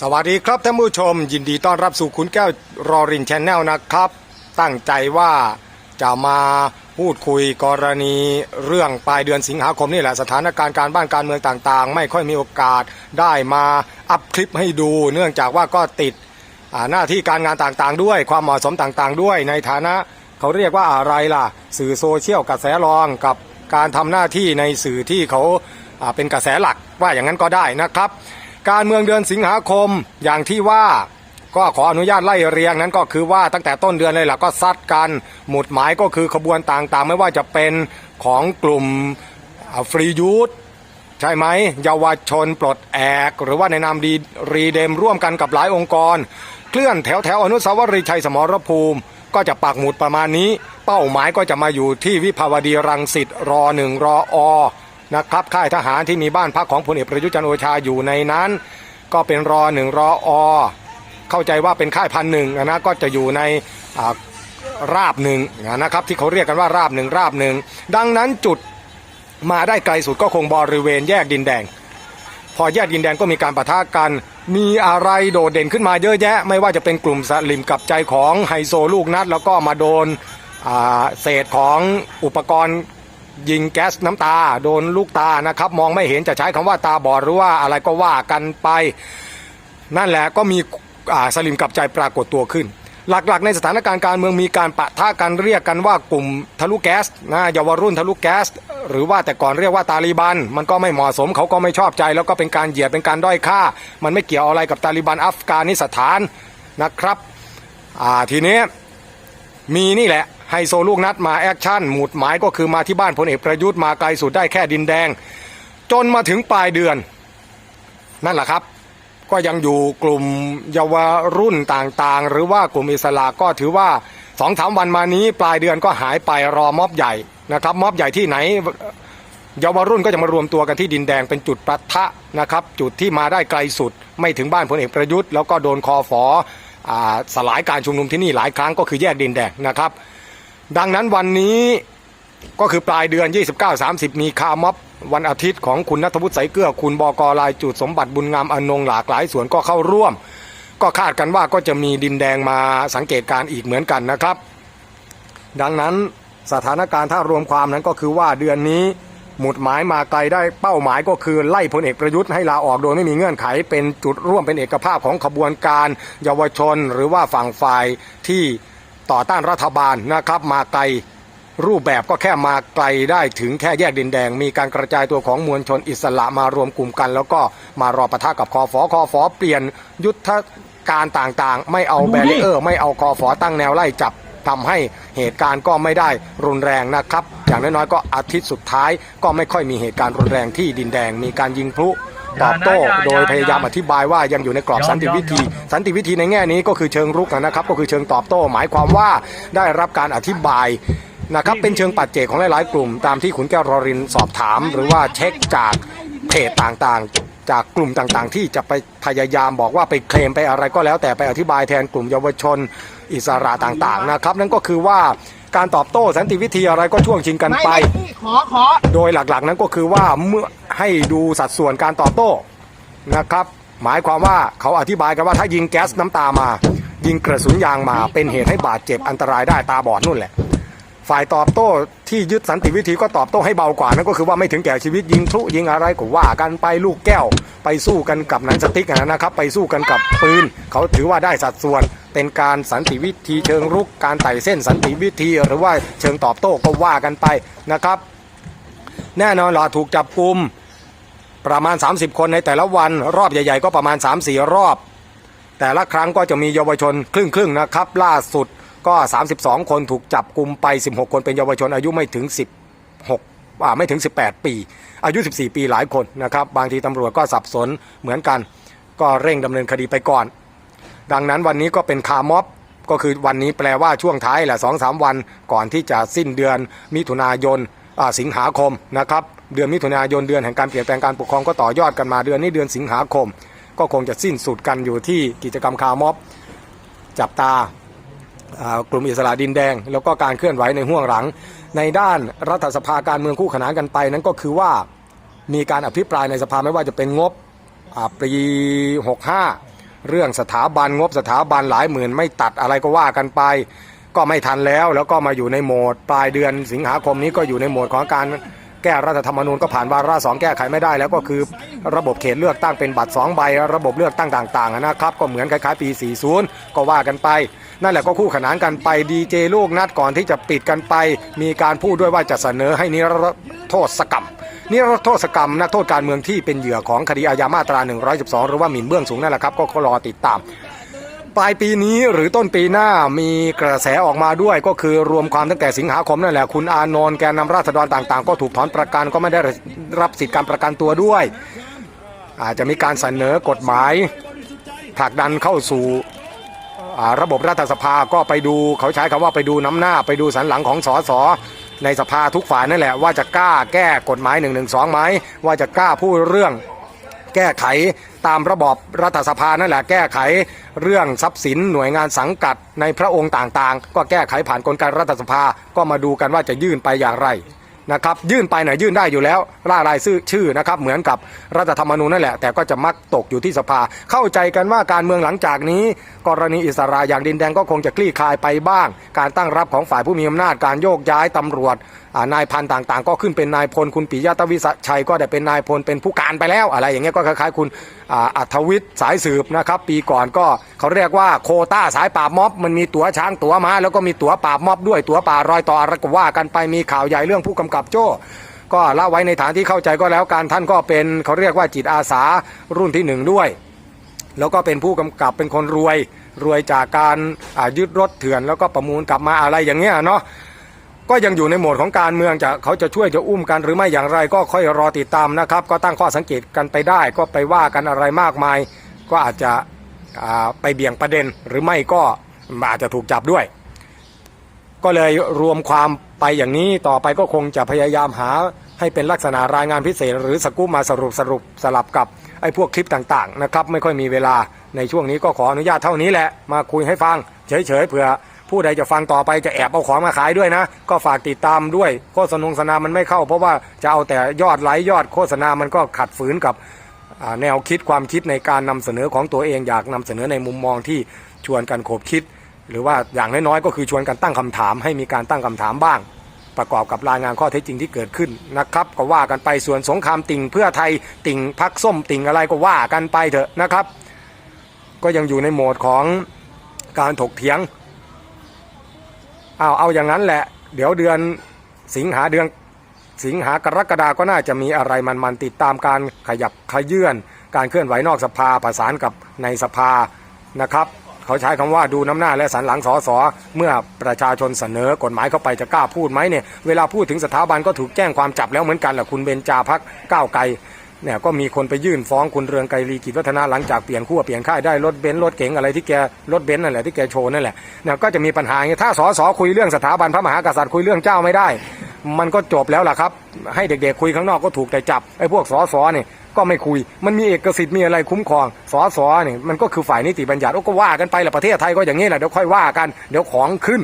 สวัสดีครับท่านผู้ชม ยินดีต้อนรับสู่คุณแก้วรอรินชแนลนะครับ ตั้งใจว่าจะมาพูดคุยกรณีเรื่องปลายเดือนสิงหาคมนี่แหละสถานการณ์การบ้านการเมืองต่างๆ ไม่ค่อยมีโอกาสได้มาอัพคลิปให้ดู เนื่องจากว่าก็ติดหน้าที่การงานต่างๆ ด้วยความเหมาะสมต่างๆ ด้วยในฐานะเขาเรียกว่าอะไรล่ะ สื่อโซเชียลกระแสรองกับการทำหน้าที่ในสื่อที่เขาเป็นกระแสหลักว่าอย่างนั้นก็ได้นะครับ การเมืองเดือนสิงหาคมอย่างที่ว่าก็ขออนุญาตไล่เรียงนั้นก็คือว่าตั้งแต่ต้นเดือนเลยล่ะก็ซัดกันหมุดหมายก็คือขบวนต่างๆ ไม่ว่าจะเป็นของกลุ่มฟรียูธใช่ไหมเยาวชนปลดแอก หรือว่าในนามดีรีเดมร่วมกันกับหลายองค์กร เคลื่อนแถวแถวอนุสาวรีย์ชัยสมรภูมิ ก็จะปักหมุดประมาณนี้ เป้าหมายก็จะมาอยู่ที่วิภาวดีรังสิตรอหนึ่งรออ นะครับค่ายทหารที่มีบ้านพักของพลเอกประยุทธ์จันโอชาอยู่ในนั้น ก็เป็นรอหนึ่งรออเข้าใจว่าเป็นค่ายพันหนึ่งนะก็จะอยู่ในราบหนึ่งนะครับที่เขาเรียกกันว่าราบหนึ่งราบหนึ่งดังนั้นจุดมาได้ไกลสุดก็คงบริเวณแยกดินแดง พอแยกดินแดงก็มีการปะทะกัน มีอะไรโดดเด่นขึ้นมาเยอะแยะ ไม่ว่าจะเป็นกลุ่มสลิมกับใจของไฮโซลูกนัด แล้วก็มาโดนเศษของอุปกรณ์ ยิงแก๊สน้ำตา โดนลูกตานะครับ มองไม่เห็นจะใช้คำว่าตาบอดหรือว่าอะไรก็ว่ากันไป นั่นแหละก็มีสลิมกับใจปรากฏตัวขึ้น หลักๆ ในสถานการณ์การเมืองมีการปะทะกันเรียกกันว่ากลุ่มทะลุแก๊สนะเยาวรุ่นทะลุแก๊ส หรือว่าแต่ก่อนเรียกว่าตาลีบัน มันก็ไม่เหมาะสมเขาก็ไม่ชอบใจ แล้วก็เป็นการเหยียดเป็นการด้อยค่า มันไม่เกี่ยวอะไรกับตาลีบันอัฟกานิสถานนะครับทีนี้มีนี่แหละ ไฮโซลูกนัดมาแอคชั่นหมุดหมายก็คือมาที่บ้านพลเอกประยุทธ์มาไกลสุดได้แค่ดินแดง จนมาถึงปลายเดือน นั่นแหละครับ ก็ยังอยู่กลุ่มเยาวรุ่นต่างๆ หรือว่ากลุ่มอิสระก็ถือว่าสองสามวันมานี้ปลายเดือนก็หายไปรอม็อบใหญ่นะครับม็อบใหญ่ที่ไหนเยาวรุ่นก็จะมารวมตัวกันที่ดินแดงเป็นจุดปะทะนะครับ จุดที่มาได้ไกลสุด ไม่ถึงบ้านพลเอกประยุทธ์แล้วก็โดนคอฟออสลายการชุมนุมที่นี่หลายครั้งก็คือแยกดินแดงนะครับ ดังนั้นวันนี้ก็คือปลายเดือน 29-30 มีคาร์ม็อบวันอาทิตย์ของคุณนัทวุฒิใสเกลือ คุณบกลายจุดสมบัติบุญงามอนงหลากหลายส่วนก็เข้าร่วม ก็คาดกันว่าก็จะมีดินแดงมาสังเกตการณ์อีกเหมือนกันนะครับ ดังนั้นสถานการณ์ถ้ารวมความนั้นก็คือว่าเดือนนี้หมุดหมายมาไกลได้เป้าหมายก็คือไล่พลเอกประยุทธ์ให้ลาออกโดยไม่มีเงื่อนไข เป็นจุดร่วมเป็นเอกภาพของขบวนการเยาวชน หรือว่าฝั่งฝ่ายที่ ต่อต้านรัฐบาลนะครับ มาไกลรูปแบบก็แค่มาไกลได้ถึงแค่แยกดินแดง มีการกระจายตัวของมวลชนอิสระมารวมกลุ่มกัน แล้วก็มารอปะทะกับคอฟอคอฟอเปลี่ยนยุทธการต่างๆ ไม่เอาแบรีเออร์ ไม่เอาคอฟอตั้งแนวไล่จับทำให้เหตุการณ์ก็ไม่ได้รุนแรงนะครับ อย่างน้อยๆก็อาทิตย์สุดท้ายก็ไม่ค่อยมีเหตุการณ์รุนแรงที่ดินแดง มีการยิงพลุ ตอบโต้อย่านะอย่าโดยอย่าพยายามอธิบายว่ายังอยู่ในกรอบยอมสันติวิธียอมสันติวิธีในแง่นี้ก็คือเชิงรุกนะครับ ก็คือเชิงตอบโต้ หมายความว่าได้รับการอธิบายนะครับเป็นเชิงปัจเจกของหลาย ๆ กลุ่มตามที่ขุนแก้วรอรินสอบถาม หรือว่าเช็คจากเพจต่างๆ จากกลุ่มต่างๆ ที่จะไปพยายามบอกว่าไปเคลมไปอะไรก็แล้วแต่ไปอธิบายแทนกลุ่มเยาวชนอิสระต่างๆนะครับ นั่นก็คือว่า การตอบโต้สันติวิธีอะไรก็ช่วงชิงกันไม่ไปไม่พี่ขอขอโดยหลักๆนั้นก็คือว่าเมื่อให้ดูสัดส่วนการตอบโต้นะครับ หมายความว่าเขาอธิบายกันว่าถ้ายิงแก๊สน้ำตามา ยิงกระสุนยางมาเป็นเหตุให้บาดเจ็บอันตรายได้ตาบอดนู่นแหละ ฝ่ายตอบโต้ที่ยึดสันติวิธีก็ตอบโต้ให้เบากว่านั่นก็คือว่าไม่ถึงแก่ชีวิตยิงพลุยิงอะไรก็ว่ากันไปลูกแก้ว ไปสู้กันกับหนังสติ๊กนะครับ ไปสู้กันกับปืน เขาถือว่าได้สัดส่วน เป็นการสันติวิธีเชิงรุกการไต่เส้นสันติวิธีหรือว่าเชิงตอบโต้ก็ว่ากันไปนะครับ แน่นอนเราถูกจับกลุ่มประมาณ 30 คนในแต่ละวัน รอบใหญ่ ๆ ก็ประมาณ 3-4 รอบ แต่ละครั้งก็จะมีเยาวชนครึ่งครึ่งๆนะครับ ล่าสุดก็ 32 คนถูกจับกลุ่มไป 16 คนเป็นเยาวชนอายุไม่ถึง 16อ่าไม่ถึง 18 ปี อายุ 14 ปีหลายคนนะครับ บางทีตำรวจก็สับสนเหมือนกัน ก็เร่งดำเนินคดีไปก่อน ดังนั้นวันนี้ก็เป็นคาร์ม็อบก็คือวันนี้แปลว่าช่วงท้ายแหละสองสามวันก่อนที่จะสิ้นเดือนมิถุนายนสิงหาคมนะครับเดือนมิถุนายนเดือนแห่งการเปลี่ยนแปลงการปกครองก็ต่อยอดกันมาเดือนนี้เดือนสิงหาคม ก็คงจะสิ้นสุดกันอยู่ที่กิจกรรมคาร์ม็อบจับตากลุ่มอิสระดินแดง แล้วก็การเคลื่อนไหวในห่วงหลัง ในด้านรัฐสภาการเมืองคู่ขนานกันไปนั้นก็คือว่ามีการอภิปรายในสภาไม่ว่าจะเป็นงบปี 65 เรื่องสถาบันงบสถาบันหลายหมื่นไม่ตัดอะไรก็ว่ากันไป ก็ไม่ทันแล้ว แล้วก็มาอยู่ในโหมด ปลายเดือนสิงหาคมนี้ก็อยู่ในโหมดของการแก้รัฐธรรมนูญก็ผ่านวาระสองแก้ไขไม่ได้ แล้วก็คือระบบเขตเลือกตั้งเป็นบัตรสองใบระบบเลือกตั้งต่างๆนะครับก็เหมือนคล้ายๆปี 40 ก็ว่ากันไป นั่นแหละก็คู่ขนานกันไปดีเจลูกนัดก่อนที่จะปิดกันไป มีการพูดด้วยว่าจะเสนอให้นิรโทษกรรม นิรโทษกรรมนักโทษการเมืองที่เป็นเหยื่อของคดีอาญามาตรา 112 หรือว่าหมิ่นเบื้องสูงนั่นแหละครับก็รอติดตามปลายปีนี้หรือต้นปีหน้ามีกระแสออกมาด้วยก็คือรวมความตั้งแต่สิงหาคมนั่นแหละคุณอานนท์แกนนำราษฎรต่างๆ ก็ถูกถอนประกันก็ไม่ได้รับสิทธิการประกันตัวด้วย อาจจะมีการเสนอกฎหมายผลักดันเข้าสู่ระบบรัฐสภาก็ไปดูเขาใช้คำว่าไปดูน้ำหน้าไปดูสันหลังของสส ในสภาทุกฝ่ายนั่นแหละว่าจะกล้าแก้กฎหมาย1นึไหมว่าจะกล้าพูดเรื่อง แก้ไขตามระบอบรัฐสภานั่นแหละแก้ไขเรื่องทรัพย์สินหน่วยงานสังกัดในพระองค์ต่างๆ ก็แก้ไขผ่านกลไกรัฐสภาก็มาดูกันว่าจะยื่นไปอย่างไร นะครับยื่นไปไหนยื่นได้อยู่แล้วล่ารายชื่อชื่อนะครับเหมือนกับรัฐธรรมนูญนั่นแหละ แต่ก็จะมักตกอยู่ที่สภา เข้าใจกันว่าการเมืองหลังจากนี้ กรณีอิสราอย่างดินแดงก็คงจะคลี่คลายไปบ้าง การตั้งรับของฝ่ายผู้มีอำนาจการโยกย้ายตำรวจ นายพันต่างๆ ก็ขึ้นเป็นนายพลคุณปิยะตวิชัยก็ได้เป็นนายพลเป็นผู้การไปแล้ว อะไรอย่างเงี้ยก็คล้ายๆคุณอัธวิทย์สายสืบนะครับ ปีก่อนก็เขาเรียกว่าโคต้าสายปราบม็อบ มันมีตั๋วช้างตั๋วม้าแล้วก็มีตั๋วปราบม็อบด้วยตั๋วป่ารอยต่ออะกว่ากันไปมีข่าวใหญ่เรื่องผู้กำกับโจ้ก็เล่าไว้ในฐานที่เข้าใจก็แล้วการท่านก็เป็นเขาเรียกว่าจิตอาสารุ่นที่หนึ่งด้วย แล้วก็เป็นผู้กำกับเป็นคนรวยรวยจากการยึดรถเถื่อนแล้วก็ประมูลกลับมาอะไรอย่างเงี้ยเนาะ ก็ยังอยู่ในโหมดของการเมืองจะเขาจะช่วยจะอุ้มกันหรือไม่อย่างไรก็ค่อยรอติดตามนะครับ ก็ตั้งข้อสังเกตกันไปได้ ก็ไปว่ากันอะไรมากมาย ก็อาจจะไปเบี่ยงประเด็นหรือไม่ก็อาจจะถูกจับด้วย ก็เลยรวมความไปอย่างนี้ต่อไปก็คงจะพยายามหาให้เป็นลักษณะรายงานพิเศษ หรือสกู๊ปมาสรุปสรุปสลับกับไอ้พวกคลิปต่างๆนะครับไม่ค่อยมีเวลาในช่วงนี้ก็ขออนุญาตเท่านี้แหละมาคุยให้ฟังเฉยๆเผื่อ ผู้ใดจะฟังต่อไปจะแอบเอาของมาขายด้วยนะ ก็ฝากติดตามด้วยโฆษณาโฆษณามันไม่เข้า เพราะว่าจะเอาแต่ยอดไลค์ยอดโฆษณามันก็ขัดฝืนกับแนวคิดความคิดในการนำเสนอของตัวเองอยากนำเสนอในมุมมองที่ชวนกันขบคิด หรือว่าอย่างน้อยๆก็คือชวนกันตั้งคำถาม ให้มีการตั้งคำถามบ้าง ประกอบกับรายงานข้อเท็จจริงที่เกิดขึ้นนะครับก็ว่ากันไปส่วนสงครามติ่งเพื่อไทยติ่งพักส้มติ่งอะไรก็ว่ากันไปเถอะนะครับ ก็ยังอยู่ในโหมดของการถกเถียง เอาเอาอย่างนั้นแหละ เดี๋ยวเดือนสิงหาเดือนสิงหากรกฎาก็น่าจะมีอะไรมันๆติดตามการขยับขยื่นการเคลื่อนไหวนอกสภาประสานกับในสภานะครับเขาใช้คำว่าดูน้ำหน้าและสันหลังสอสอเมื่อประชาชนเสนอกฎหมายเข้าไปจะกล้าพูดไหมเนี่ยเวลาพูดถึงสถาบันก็ถูกแจ้งความจับแล้วเหมือนกันแหละคุณเบนจาพักก้าวไกล เนี่ยก็มีคนไปยื่นฟ้องคุณเรืองไกรลีกิจวัฒนาหลังจากเปลี่ยนขั้วเปลี่ยนค่ายได้รถเบนซ์รถเก๋งอะไรที่แกรถเบนซ์นั่นแหละที่แกโชว์นั่นแหละเนี่ยก็จะมีปัญหาอย่างถ้าสอสอคุยเรื่องสถาบันพระมหากษัตริย์คุยเรื่องเจ้าไม่ได้ มันก็จบแล้วล่ะครับ ให้เด็กๆคุยข้างนอกก็ถูกแต่จับไอ้พวกสอสอเนี่ยก็ไม่คุย มันมีเอกสิทธิ์มีอะไรคุ้มครอง สอสอเนี่ยมันก็คือฝ่ายนิติบัญญัติโอ้ก็ว่ากันไปแหละประเทศไทยก็อย่างนี้แหละเดี๋ยวค่อยว่ากันเดี๋ยวของขึ้น